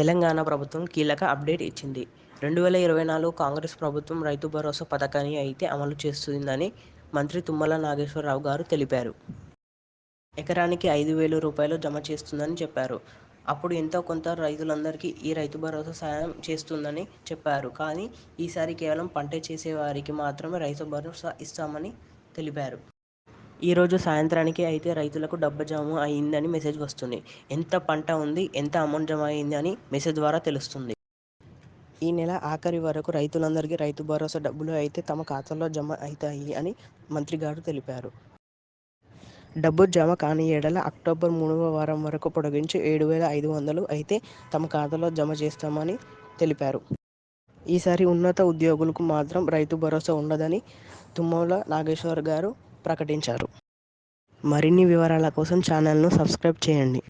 తెలంగాణ ప్రభుత్వం కీలక అప్డేట్ ఇచ్చింది. రెండు వేల ఇరవై నాలుగు కాంగ్రెస్ ప్రభుత్వం రైతు భరోసా పథకాన్ని అయితే అమలు చేస్తుందని మంత్రి తుమ్మల నాగేశ్వరరావు గారు తెలిపారు. ఎకరానికి ఐదు వేల రూపాయలు జమ చేస్తుందని చెప్పారు. అప్పుడు ఎంతో కొంత రైతులందరికీ ఈ రైతు భరోసా సాయం చేస్తుందని చెప్పారు. కానీ, ఈసారి కేవలం పంట చేసే వారికి మాత్రమే రైతు భరోసా ఇస్తామని తెలిపారు. ఈ రోజు సాయంత్రానికి అయితే రైతులకు డబ్బు జమ అయిందని మెసేజ్ వస్తుంది. ఎంత పంట ఉంది, ఎంత అమౌంట్ జమ అయింది అని మెసేజ్ ద్వారా తెలుస్తుంది. ఈ నెల ఆఖరి వరకు రైతులందరికీ రైతు భరోసా డబ్బులు అయితే తమ ఖాతాలో జమ అవుతాయి అని మంత్రి గారు తెలిపారు. డబ్బు జమ కాని ఏడల అక్టోబర్ మూడవ వారం వరకు పొడిగించి ఏడు వేల ఐదు వందలు అయితే తమ ఖాతాలో జమ చేస్తామని తెలిపారు. ఈసారి ఉన్నత ఉద్యోగులకు మాత్రం రైతు భరోసా ఉండదని తుమ్మల నాగేశ్వర్ గారు ప్రకటించారు. మరిన్ని వివరాల కోసం ఛానల్ను సబ్స్క్రైబ్ చేయండి.